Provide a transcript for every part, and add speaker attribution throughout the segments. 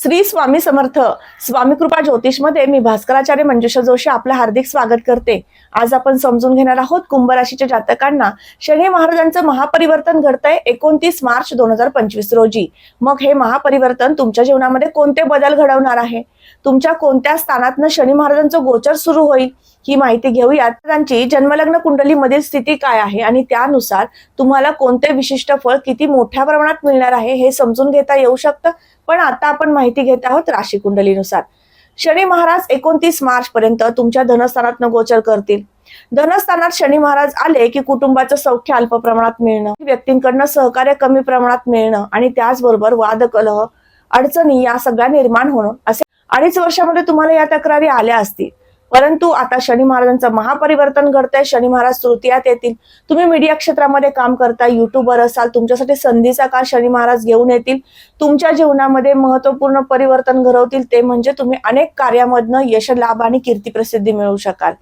Speaker 1: श्री स्वामी समर्थ स्वामी कृपा ज्योतिषमध्ये मी भास्कराचार्य मंजुषा जोशी आपलं हार्दिक स्वागत करते. आज आपण समजून घेणार आहोत कुंभ राशीच्या जातकांना. शनी महाराजांचं महापरिवर्तन घडतंय एकोणतीस मार्च दोन हजार पंचवीस रोजी. मग हे महापरिवर्तन तुमच्या जीवनामध्ये कोणते बदल घडवणार आहे? तुमच्या कोणत्या स्थानातनं शनी महाराजांचं गोचर सुरू होईल? ही माहिती घेऊयात. त्यांची जन्मलग्न कुंडलीमधील स्थिती काय आहे? आणि त्यानुसार तुम्हाला कोणते विशिष्ट फळ किती मोठ्या प्रमाणात मिळणार आहे? हे समजून घेता येऊ शकतं. पण आता आपण माहिती घेत आहोत राशी कुंडलीनुसार शनी महाराज एकोणतीस मार्च पर्यंत तुमच्या धनस्थानात गोचर करतील. धनस्थानात शनी महाराज आले की कुटुंबाचं सौख्य अल्प प्रमाणात मिळणं व्यक्तींकडनं सहकार्य कमी प्रमाणात मिळणं आणि त्याचबरोबर वाद कलह अडचणी या सगळ्या निर्माण होणं असे अडीच वर्षामध्ये तुम्हाला या तक्रारी आल्या असतील. परंतु आता शनी महाराजांचं महापरिवर्तन घडतंय. शनी महाराज तृतीयात येतील. तुम्ही मीडिया क्षेत्रामध्ये काम करता युट्यूबर असाल तुमच्यासाठी संधीचा काळ शनी महाराज घेऊन येतील. तुमच्या जीवनामध्ये महत्त्वपूर्ण परिवर्तन घडवतील. ते म्हणजे तुम्ही अनेक कार्यामधनं यश लाभ आणि कीर्ती प्रसिद्धी मिळवू शकाल.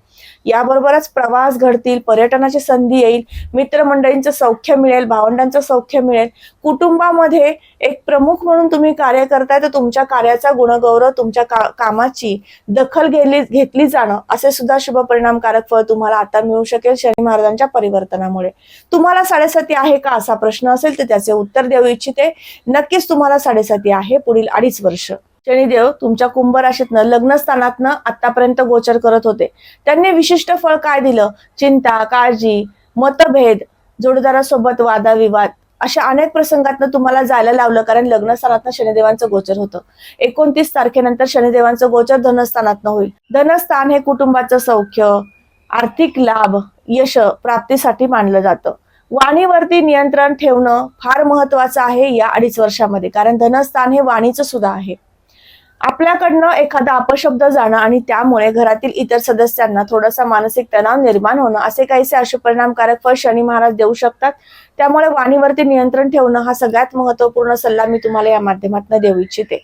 Speaker 1: याबरोबरच प्रवास घडतील पर्यटनाची संधी येईल मित्रमंडळींचं सौख्य मिळेल भावंडांचं सौख्य मिळेल. कुटुंबामध्ये एक प्रमुख म्हणून तुम्ही कार्य करताय तर तुमच्या कार्याचा गुणगौरव तुमच्या का- कामाची दखल घेतली घेतली जाणं असे सुद्धा शुभ परिणामकारक फळ तुम्हाला आता मिळू शकेल शनी महाराजांच्या परिवर्तनामुळे. तुम्हाला साडेसाती आहे का असा प्रश्न असेल तर त्याचे उत्तर देऊ इच्छिते. नक्कीच तुम्हाला साडेसाती आहे पुढील अडीच वर्ष. शनिदेव तुमच्या कुंभ राशीतनं लग्नस्थानातनं आतापर्यंत गोचर करत होते. त्यांनी विशिष्ट फळ काय दिलं? चिंता काळजी मतभेद जोडीदारासोबत वादाविवाद अशा अनेक प्रसंगातनं तुम्हाला जायला लावलं कारण लग्नस्थानातनं शनिदेवांचं गोचर होतं. एकोणतीस तारखेनंतर शनिदेवांचं गोचर धनस्थानातनं होईल. धनस्थान हे कुटुंबाचं सौख्य आर्थिक लाभ यश प्राप्तीसाठी मानलं जातं. वाणीवरती नियंत्रण ठेवणं फार महत्वाचं आहे या अडीच वर्षामध्ये कारण धनस्थान हे वाणीचं सुद्धा आहे. आपल्याकडनं एखादा अपशब्द जाणं आणि त्यामुळे घरातील इतर सदस्यांना थोडासा मानसिक तणाव निर्माण होणं असे काहीसे अशुपरिणामकारक फळ शनी महाराज देऊ शकतात. त्यामुळे वाणीवरती नियंत्रण ठेवणं हा सगळ्यात महत्त्वपूर्ण सल्ला मी तुम्हाला या माध्यमातून देऊ इच्छिते.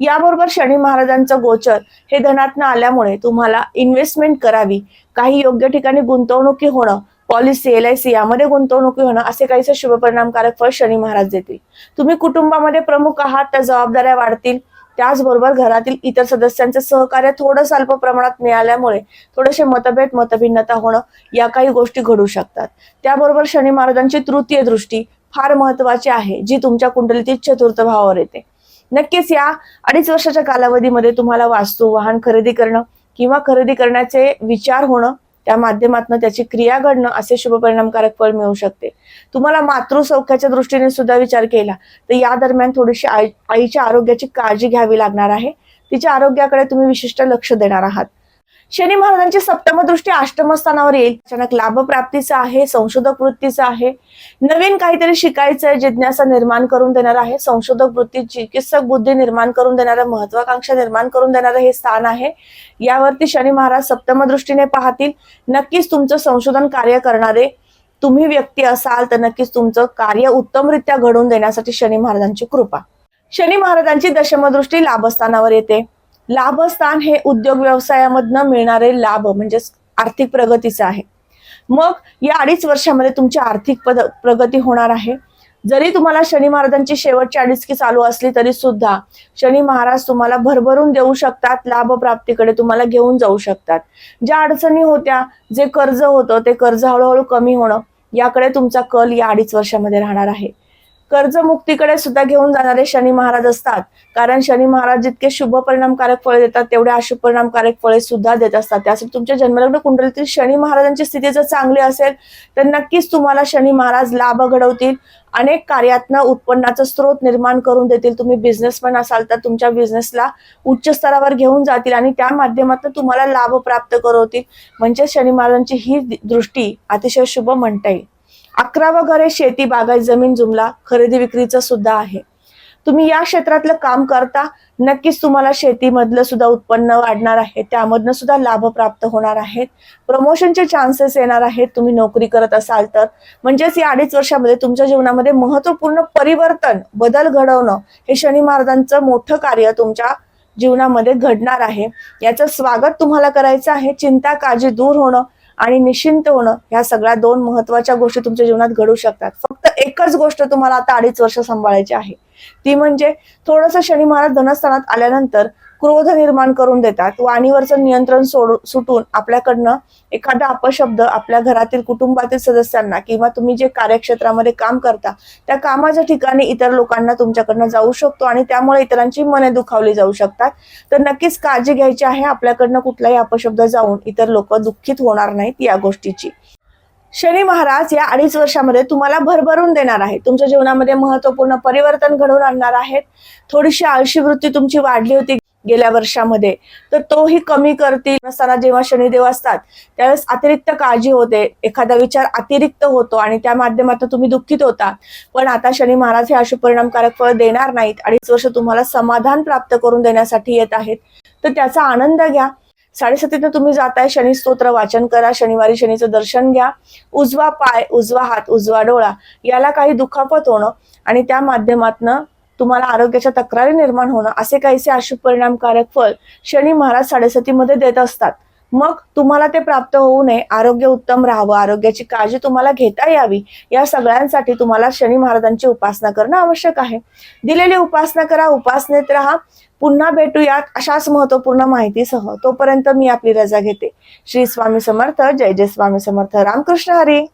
Speaker 1: याबरोबर शनी महाराजांचं गोचर हे धनातनं आल्यामुळे तुम्हाला इन्व्हेस्टमेंट करावी काही योग्य ठिकाणी गुंतवणुकी होणं पॉलिसी एल आय सी यामध्ये गुंतवणुकी होणं असे काहीसे शुभ परिणामकारक फळ शनी महाराज देतील. तुम्ही कुटुंबामध्ये प्रमुख आहात त्या जबाबदाऱ्या वाढतील. त्याचबरोबर घरातील इतर सदस्यांचे सहकार्य थोडं अल्प प्रमाणात मिळाल्यामुळे थोडेसे मतभेद मतभिन्नता होणं या काही गोष्टी घडू शकतात. त्याबरोबर शनी महाराजांची तृतीय दृष्टी फार महत्वाची आहे जी तुमच्या कुंडलीतील चतुर्थ भावावर येते. नक्कीच या अडीच वर्षाच्या कालावधीमध्ये तुम्हाला वास्तू वाहन खरेदी करणं किंवा खरेदी करण्याचे विचार होणं त्या माध्यमातून त्याची क्रिया घडणं असे शुभ परिणामकारक फळ मिळू शकते. तुम्हाला मातृसौख्याच्या दृष्टीने सुद्धा विचार केला तर या दरम्यान थोडीशी आई आईच्या आरोग्याची काळजी घ्यावी लागणार आहे. तिच्या आरोग्याकडे तुम्ही विशिष्ट लक्ष देणार आहात. शनी महाराजांची सप्तम दृष्टी अष्टम स्थानावर येईल. अचानक लाभप्राप्तीचा आहे संशोधक वृत्तीचा आहे. नवीन काहीतरी शिकायचं आहे जिज्ञासा निर्माण करून देणार आहे. संशोधक वृत्ती चिकित्सक बुद्धी निर्माण करून देणारं महत्वाकांक्षा निर्माण करून देणारं हे स्थान आहे. यावरती शनी महाराज सप्तम दृष्टीने पाहतील नक्कीच तुमचं संशोधन कार्य करणारे तुम्ही व्यक्ती असाल तर नक्कीच तुमचं कार्य उत्तमरित्या घडवून देण्यासाठी शनी महाराजांची कृपा. शनी महाराजांची दशमदृष्टी लाभस्थानावर येते. लाभस्थान हे उद्योग व्यवसायामधनं मिळणारे लाभ म्हणजे आर्थिक प्रगतीचं आहे. मग या अडीच वर्षामध्ये तुमची आर्थिक पद प्रगती होणार आहे. जरी तुम्हाला शनी महाराजांची शेवटची अडीचकी चालू असली तरी सुद्धा शनी महाराज तुम्हाला भरभरून देऊ शकतात लाभ प्राप्तीकडे तुम्हाला घेऊन जाऊ शकतात. ज्या अडचणी होत्या जे कर्ज होतं ते कर्ज हळूहळू कमी होणं याकडे तुमचा कल या अडीच वर्षामध्ये राहणार आहे. कर्जमुक्तीकडे सुद्धा घेऊन जाणारे शनी महाराज असतात. कारण शनी महाराज जितके शुभ परिणामकारक फळे देतात तेवढे अशुभ परिणामकारक फळे सुद्धा देत असतात. त्यासाठी तुमच्या जन्मलग्न कुंडलीतील शनी महाराजांची स्थिती जर चांगली असेल तर नक्कीच तुम्हाला शनी महाराज लाभ घडवतील. अनेक कार्यातनं उत्पन्नाचा स्रोत निर्माण करून देतील. तुम्ही बिझनेसमॅन असाल तर तुमच्या बिझनेसला उच्च स्तरावर घेऊन जातील आणि त्या माध्यमातून तुम्हाला लाभ प्राप्त करवतील. म्हणजे शनी महाराजांची ही दृष्टी अतिशय शुभ म्हणता येईल. अकरावा घरे शेती बागायत जमीन जुमला खरेदी विक्रीचं सुद्धा आहे. तुम्ही या क्षेत्रातलं काम करता नक्कीच तुम्हाला शेतीमधलं सुद्धा उत्पन्न वाढणार आहे. त्यामधनं सुद्धा लाभ प्राप्त होणार आहेत. प्रमोशनचे चान्सेस येणार आहेत. तुम्ही नोकरी करत असाल तर. म्हणजेच या अडीच वर्षामध्ये तुमच्या जीवनामध्ये महत्त्वपूर्ण परिवर्तन बदल घडवणं हे शनी महाराजांचं मोठं कार्य तुमच्या जीवनामध्ये घडणार आहे. याचं स्वागत तुम्हाला करायचं आहे. चिंता काळजी दूर होणं आणि निश्चिंत होणं ह्या सगळ्या दोन महत्त्वाच्या गोष्टी तुमच्या जीवनात घडू शकतात. फक्त एकच गोष्ट तुम्हाला आता अडीच वर्ष सांभाळायची आहे. ती म्हणजे थोडंसं शनी महाराज धनस्थानात आल्यानंतर क्रोध निर्माण करून देतात. वाणीवरचं नियंत्रण सोड सुटून आपल्याकडनं एखादा अपशब्द आपल्या घरातील कुटुंबातील सदस्यांना किंवा तुम्ही जे कार्यक्षेत्रामध्ये काम करता त्या कामाच्या ठिकाणी इतर लोकांना तुमच्याकडनं जाऊ शकतो आणि त्यामुळे इतरांची मने दुखावली जाऊ शकतात. तर नक्कीच काळजी घ्यायची आहे. आपल्याकडनं कुठलाही अपशब्द जाऊन इतर लोक दुःखित होणार नाहीत या गोष्टीची. शनी महाराज या अडीच वर्षामध्ये तुम्हाला भरभरून देणार आहे तुमच्या जीवनामध्ये महत्त्वपूर्ण परिवर्तन घडवून आणणार आहेत. थोडीशी आळशी वृत्ती तुमची वाढली होती. गेल्या वर्षामध्ये तर तोही कमी करतील. असताना जेव्हा शनिदेव असतात त्यावेळेस अतिरिक्त काळजी होते. एखादा विचार अतिरिक्त होतो आणि त्या माध्यमातून तुम्ही दुःखित होता. पण आता शनी महाराज हे अशुभ परिणामकारक फळ देणार नाहीत अडीच वर्ष तुम्हाला समाधान प्राप्त करून देण्यासाठी येत आहेत. तर त्याचा आनंद घ्या. साडेसातीनं तुम्ही जाताय शनी स्तोत्र वाचन करा शनिवारी शनीचं दर्शन घ्या. उजवा पाय उजवा हात उजवा डोळा याला काही दुखापत होणं आणि त्या माध्यमातनं तुम्हाला आरोग्याच्या तक्रारी निर्माण होणं असे काहीसे अशुभ परिणामकारक फळ शनी महाराज साडेसातीमध्ये देत असतात. मग तुम्हाला ते प्राप्त होऊ नये. आरोग्य उत्तम राहावं. आरोग्याची काळजी तुम्हाला घेता यावी. या सगळ्यांसाठी तुम्हाला शनी महाराजांची उपासना करणं आवश्यक आहे. दिलेली उपासना करा उपासनेत राहा. पुन्हा भेटूयात अशाच महत्त्वपूर्ण माहितीसह. तोपर्यंत मी आपली रजा घेते. श्री स्वामी समर्थ. जय जय स्वामी समर्थ. रामकृष्ण हरी.